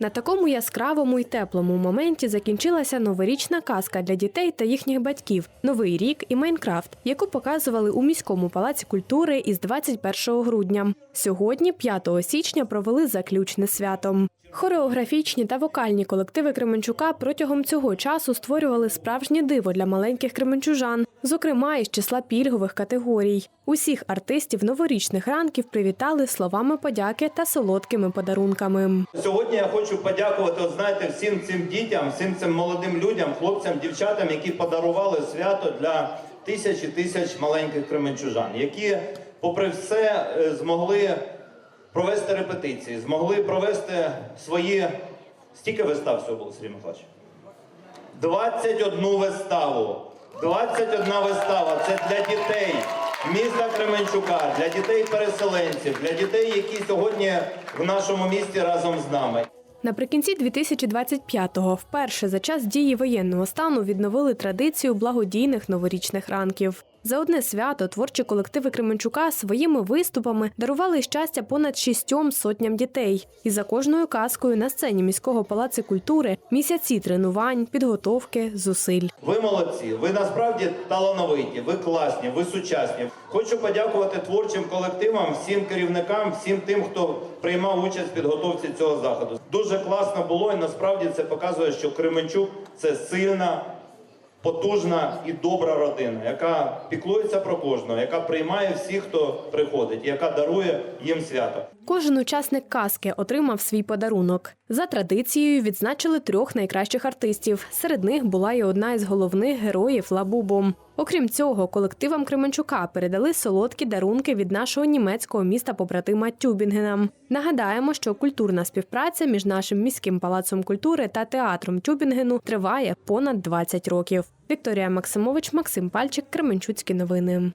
На такому яскравому і теплому моменті закінчилася новорічна казка для дітей та їхніх батьків Новий рік і Майнкрафт, яку показували у міському палаці культури із 21 грудня. Сьогодні, 5 січня, провели заключне свято. Хореографічні та вокальні колективи Кременчука протягом цього часу створювали справжнє диво для маленьких кременчужан, зокрема із числа пільгових категорій. Усіх артистів новорічних ранків привітали словами подяки та солодкими подарунками. Сьогодні я хочу подякувати, от знаєте, всім цим дітям, всім цим молодим людям, хлопцям, дівчатам, які подарували свято для тисяч і тисяч маленьких кременчужан, які, попри все, е, змогли провести репетиції, змогли провести свої. Стільки вистав всього було, Сергій Михайлович? 21 виставу. 21 вистава це для дітей міста Кременчука, для дітей-переселенців, для дітей, які сьогодні в нашому місті разом з нами. Наприкінці 2025-го вперше за час дії воєнного стану відновили традицію благодійних новорічних ранків. За одне свято творчі колективи Кременчука своїми виступами дарували щастя понад шістьом сотням дітей. І за кожною казкою на сцені міського палацу культури місяці тренувань, підготовки, зусиль. Ви молодці, ви насправді талановиті, ви класні, ви сучасні. Хочу подякувати творчим колективам, всім керівникам, всім тим, хто приймав участь в підготовці цього заходу. Дуже класно було, і насправді це показує, що Кременчук це сильна, потужна і добра родина, яка піклується про кожного, яка приймає всіх, хто приходить, яка дарує їм свято. Кожен учасник казки отримав свій подарунок. За традицією відзначили трьох найкращих артистів. Серед них була і одна із головних героїв Лабубу. Окрім цього, колективам Кременчука передали солодкі дарунки від нашого німецького міста побратима Тюбінгена. Нагадаємо, що культурна співпраця між нашим міським палацом культури та театром Тюбінгену триває понад 20 років. Вікторія Максимович, Максим Пальчик, Кременчуцькі новини.